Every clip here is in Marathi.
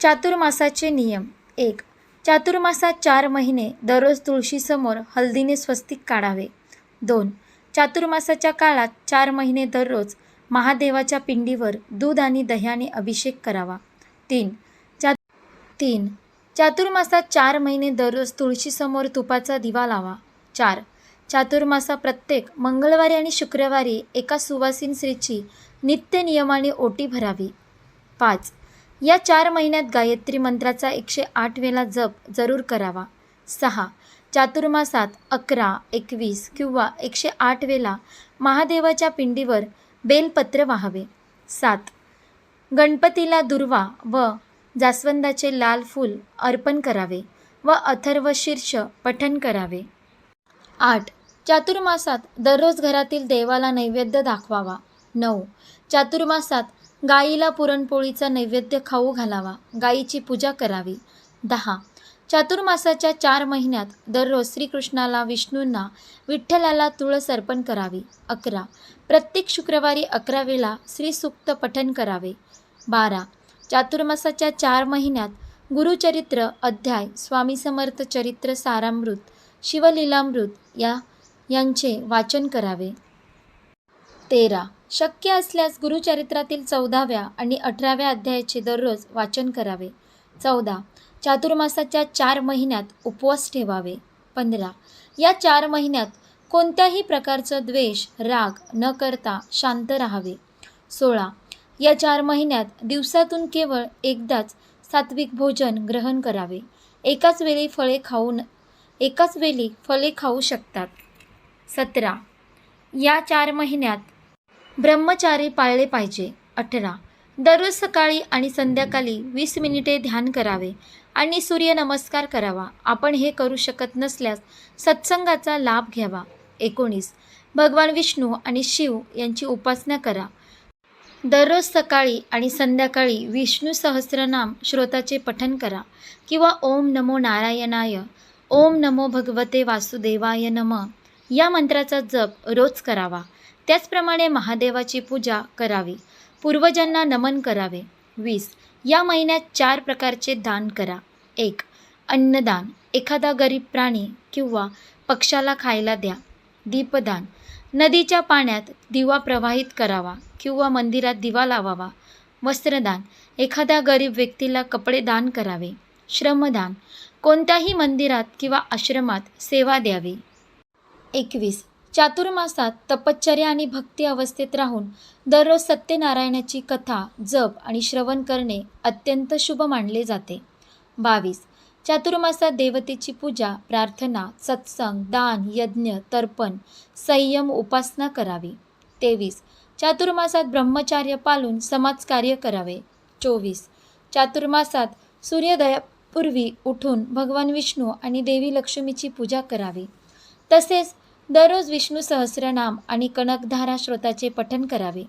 चातुर्मासाचे नियम. एक चातुर्मासात चार महिने दररोज तुळशीसमोर हळदीने स्वस्तिक काढावे. दोन चातुर्मासाच्या काळात चार महिने दररोज महादेवाच्या पिंडीवर दूध आणि दह्याने अभिषेक करावा. तीन चा तीन चातुर्मासात चार महिने दररोज तुळशीसमोर तुपाचा दिवा लावा. चार चातुर्मासा प्रत्येक मंगळवारी आणि शुक्रवारी एका सुवासीन स्त्रीची नित्य नियमाने ओटी भरावी. पाच या चार महिन्यात गायत्री मंत्राचा एकशे आठ वेळा जप जरूर करावा. सहा. चातुर्मासात अकरा एकवीस किंवा एकशे आठ वेळा महादेवाच्या पिंडीवर बेलपत्र वाहावे. सात. गणपतीला दुर्वा व जास्वंदाचे लाल फूल अर्पण करावे व अथर्व शीर्ष पठण करावे. आठ. चातुर्मासात दररोज घरातील देवाला नैवेद्य दाखवावा. नऊ. चातुर्मासात गाईला पुरणपोळीचा नैवेद्य खाऊ घालावा गाईची पूजा करावी. दहा. चातुर्मासाच्या चार महिन्यात दररोज श्रीकृष्णाला विष्णूंना विठ्ठलाला तुळस अर्पण करावी. अकरा. प्रत्येक शुक्रवारी अकरा वेळा श्रीसुक्त पठन करावे. बारा. चातुर्मासाच्या चार महिन्यात गुरुचरित्र अध्याय स्वामी समर्थ चरित्र सारामृत शिवलीलामृत या यांचे वाचन करावे. तेरा. शक्य असल्यास गुरुचरित्रातील चौदाव्या आणि अठराव्या अध्यायाचे दररोज वाचन करावे. चौदा. चातुर्मासाच्या चार महिन्यात उपवास ठेवावे. पंधरा. या चार महिन्यात कोणत्याही प्रकारचं द्वेष राग न करता शांत राहावे. सोळा. या चार महिन्यात दिवसातून केवळ एकदाच सात्विक भोजन ग्रहण करावे. एकाच वेळी फळे खाऊन एकाच वेळी फळे खाऊ शकतात. सतरा. या चार महिन्यात ब्रह्मचारी पाळले पाहिजे. अठरा. दररोज सकाळी आणि संध्याकाळी वीस मिनिटे ध्यान करावे आणि सूर्यनमस्कार करावा. आपण हे करू शकत नसल्यास सत्संगाचा लाभ घ्यावा. एकोणीस. भगवान विष्णू आणि शिव यांची उपासना करा. दररोज सकाळी आणि संध्याकाळी विष्णू सहस्रनाम श्रोताचे पठन करा किंवा ओम नमो नारायणाय ओम नमो भगवते वासुदेवाय नम या मंत्राचा जप रोज करावा. त्याचप्रमाणे महादेवाची पूजा करावी. पूर्वजांना नमन करावे. वीस. या महिन्यात चार प्रकारचे दान करा. एक. अन्नदान. एखादा गरीब प्राणी किंवा पक्षाला खायला द्या. दीपदान. नदीच्या पाण्यात दिवा प्रवाहित करावा किंवा मंदिरात दिवा लावावा. वस्त्रदान. एखाद्या गरीब व्यक्तीला कपडे दान करावे. श्रमदान. कोणत्याही मंदिरात किंवा आश्रमात सेवा द्यावी. एकवीस. चातुर्मासात तपश्चर्या आणि भक्ती अवस्थेत राहून दररोज सत्यनारायणाची कथा जप आणि श्रवण करणे अत्यंत शुभ मानले जाते. बावीस. चातुर्मासात देवतेची पूजा प्रार्थना सत्संग दान यज्ञ तर्पण संयम उपासना करावी. तेवीस. चातुर्मासात ब्रह्मचार्य पाळून समाजकार्य करावे. चोवीस. चातुर्मासात सूर्योदयापूर्वी उठून भगवान विष्णू आणि देवी लक्ष्मीची पूजा करावी. तसेच दररोज विष्णू सहस्रनाम आणि कनकधारा श्रोताचे पठण करावे.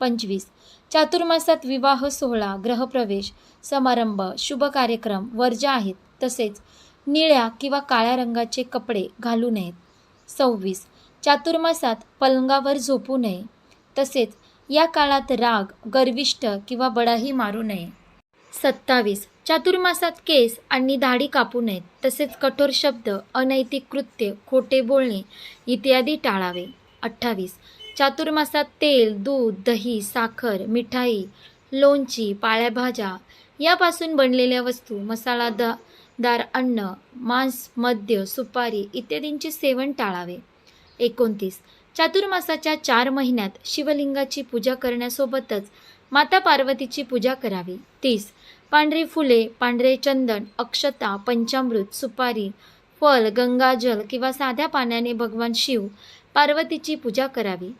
पंचवीस. चातुर्मासात विवाह सोहळा ग्रहप्रवेश समारंभ शुभ कार्यक्रम वर्ज्य आहेत. तसेच निळ्या किंवा काळ्या रंगाचे कपडे घालू नयेत. सव्वीस. चातुर्मासात पलंगावर झोपू नये. तसेच या काळात राग गर्विष्ठ किंवा बडाही मारू नये. सत्तावीस. चातुर्मासात केस आणि दाढी कापू नयेत तसेच कठोर शब्द अनैतिक कृत्य खोटे बोलणे इत्यादी टाळावे. अठ्ठावीस. चातुर्मासात तेल दूध दही साखर मिठाई लोणची पाळ्या भाज्या यापासून बनलेल्या वस्तू मसाला द दार अन्न मांस मद्य सुपारी इत्यादींचे सेवन टाळावे. एकोणतीस. चातुर्मासाच्या चार महिन्यात शिवलिंगाची पूजा करण्यासोबतच माता पार्वतीची पूजा करावी. तीस. पांढरी फुले पांढरे चंदन अक्षता पंचामृत सुपारी फल गंगाजल किंवा साध्या पाण्याने भगवान शिव पार्वतीची पूजा करावी.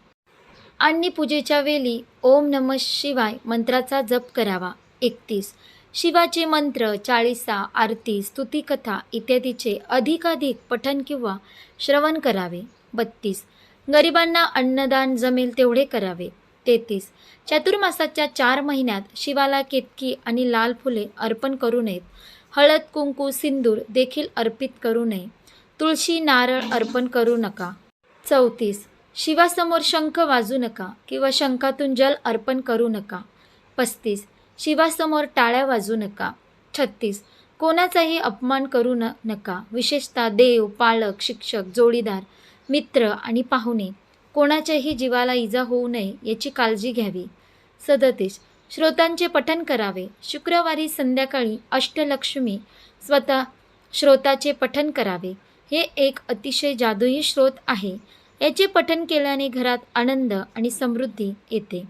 आणि पूजेच्या वेळी ओम नम शिवाय मंत्राचा जप करावा. एकतीस. शिवाचे मंत्र चाळीसा आरती स्तुतिकथा इत्यादीचे अधिकाधिक पठन किंवा श्रवण करावे. बत्तीस. गरिबांना अन्नदान जमेल तेवढे करावे. तेहतीस. चातुर्मासाच्या चार महिन्यात शिवाला केतकी आणि लाल फुले अर्पण करू नयेत. हळद कुंकू सिंदूर देखील अर्पित करू नये. तुळशी नारळ अर्पण करू नका. चौतीस. शिवासमोर शंख वाजू नका किंवा शंखातून जल अर्पण करू नका. पस्तीस. शिवासमोर टाळ्या वाजू नका. छत्तीस. कोणाचाही अपमान करू न नका. विशेषतः देव पालक शिक्षक जोडीदार मित्र आणि पाहुणे. कोणाच्याही जीवाला इजा होऊ नये याची काळजी घ्यावी. सदतीस श्रोतांचे पठन करावे. शुक्रवारी संध्याकाळी अष्टलक्ष्मी स्वतः श्रोताचे पठन करावे. हे एक अतिशय जादुई श्रोत आहे. याचे पठन केल्याने घरात आनंद आणि समृद्धी येते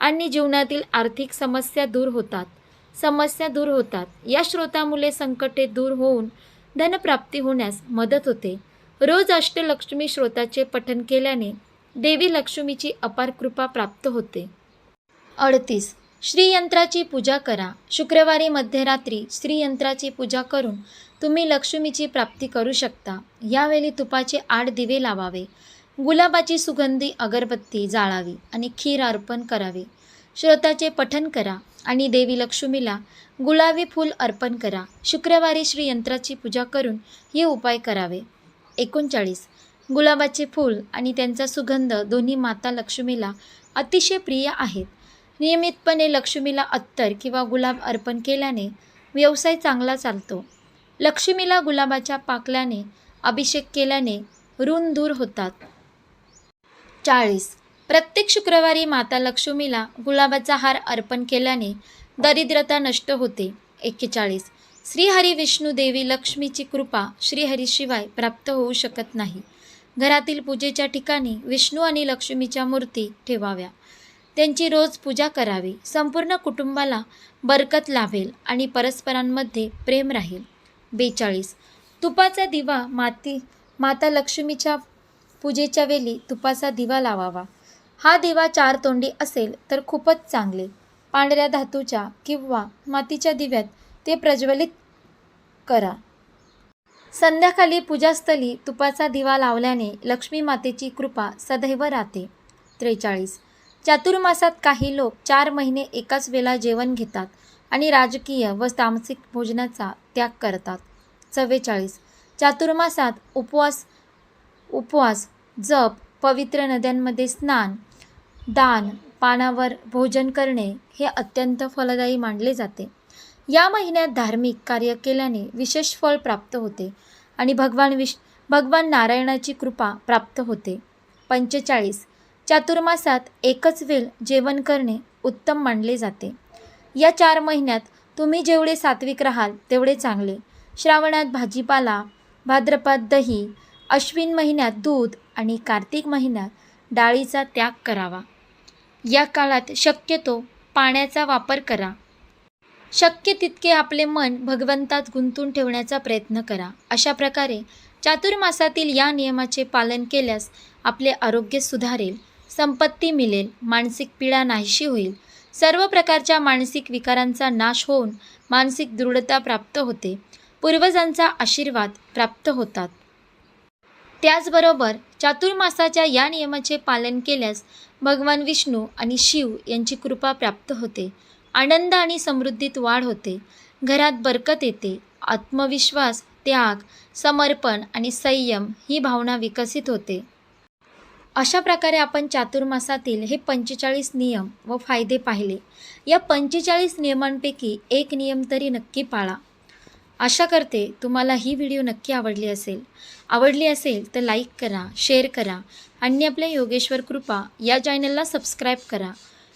आणि जीवनातील आर्थिक समस्या दूर होतात. समस्या दूर होतात. या श्रोतामुळे संकटे दूर होऊन धनप्राप्ती होण्यास मदत होते. रोज अष्टलक्ष्मी श्रोताचे पठन केल्याने देवी लक्ष्मीची अपार कृपा प्राप्त होते. अडतीस. श्रीयंत्राची पूजा करा. शुक्रवारी मध्यरात्री श्रीयंत्राची पूजा करून तुम्ही लक्ष्मीची प्राप्ती करू शकता. यावेळी तुपाचे आठ दिवे लावावे. गुलाबाची सुगंधी अगरबत्ती जाळावी आणि खीर अर्पण करावे. श्रोताचे पठन करा आणि देवी लक्ष्मीला गुलाबी फूल अर्पण करा. शुक्रवारी श्रीयंत्राची पूजा करून हे उपाय करावे. एकोणचाळीस. गुलाबाचे फूल आणि त्यांचा सुगंध दोन्ही माता लक्ष्मीला अतिशय प्रिय आहेत. नियमितपणे लक्ष्मीला अत्तर किंवा गुलाब अर्पण केल्याने व्यवसाय चांगला चालतो. लक्ष्मीला गुलाबाच्या पाकल्याने अभिषेक केल्याने ऋण दूर होतात. चाळीस. प्रत्येक शुक्रवारी माता लक्ष्मीला गुलाबाचा हार अर्पण केल्याने दरिद्रता नष्ट होते. एक्केचाळीस. श्रीहरी विष्णू देवी लक्ष्मीची कृपा श्रीहरीशिवाय प्राप्त होऊ शकत नाही. घरातील पूजेच्या ठिकाणी विष्णू आणि लक्ष्मीच्या मूर्ती ठेवाव्या. त्यांची रोज पूजा करावी. संपूर्ण कुटुंबाला बरकत लाभेल आणि परस्परांमध्ये प्रेम राहील. बेचाळीस. तुपाचा दिवा माती माता लक्ष्मीच्या पूजेच्या वेळी तुपाचा दिवा लावावा. हा दिवा चार तोंडी असेल तर खूपच चांगले. पांढऱ्या धातूच्या किंवा मातीच्या दिव्यात ते प्रज्वलित करा. संध्याकाळी पूजास्थली तुपाचा दिवा लावल्याने लक्ष्मी मातेची कृपा सदैव राहते. त्रेचाळीस. चातुर्मासात काही लोक चार महिने एकाच वेळा जेवण घेतात आणि राजकीय व तामसिक भोजनाचा त्याग करतात. चव्वेचाळीस. चातुर्मासात उपवास उपवास जप पवित्र नद्यांमध्ये स्नान दान पानावर भोजन करणे हे अत्यंत फलदायी मानले जाते. या महिन्यात धार्मिक कार्य केल्याने विशेष फळ प्राप्त होते आणि भगवान विश भगवान नारायणाची कृपा प्राप्त होते. पंचेचाळीस. चातुर्मासात एकच वेळ जेवण करणे उत्तम मानले जाते. या चार महिन्यात तुम्ही जेवढे सात्विक राहाल तेवढे चांगले. श्रावणात भाजीपाला भाद्रपात दही अश्विन महिन्यात दूध आणि कार्तिक महिन्यात डाळीचा त्याग करावा. या काळात शक्यतो पाण्याचा वापर करा. शक्य तितके आपले मन भगवंतात गुंतून ठेवण्याचा प्रयत्न करा. अशा प्रकारे चातुर्मासातील या नियमाचे पालन केल्यास आपले आरोग्य सुधारेल संपत्ती मिळेल मानसिक पीडा नाहीशी होईल. सर्व प्रकारच्या मानसिक विकारांचा नाश होऊन मानसिक दृढता प्राप्त होते. पूर्वजांचा आशीर्वाद प्राप्त होतात. त्याचबरोबर चातुर्मासाच्या या नियमाचे पालन केल्यास भगवान विष्णू आणि शिव यांची कृपा प्राप्त होते. आनंद आणि समृद्धीत वाढ होते. घरात बरकत येते. आत्मविश्वास त्याग समर्पण आणि संयम ही भावना विकसित होते. अशा प्रकारे आपण चातुर्मासातील हे पंचेचाळीस नियम व फायदे पाहिले. या पंचेचाळीस नियमांपैकी एक नियम तरी नक्की पाळा. आशा करते तुम्हाला ही व्हिडिओ नक्की आवडली असेल. आवडली असेल तर लाईक करा शेअर करा आणि आपल्या योगेश्वर कृपा या चॅनलला सबस्क्राईब करा.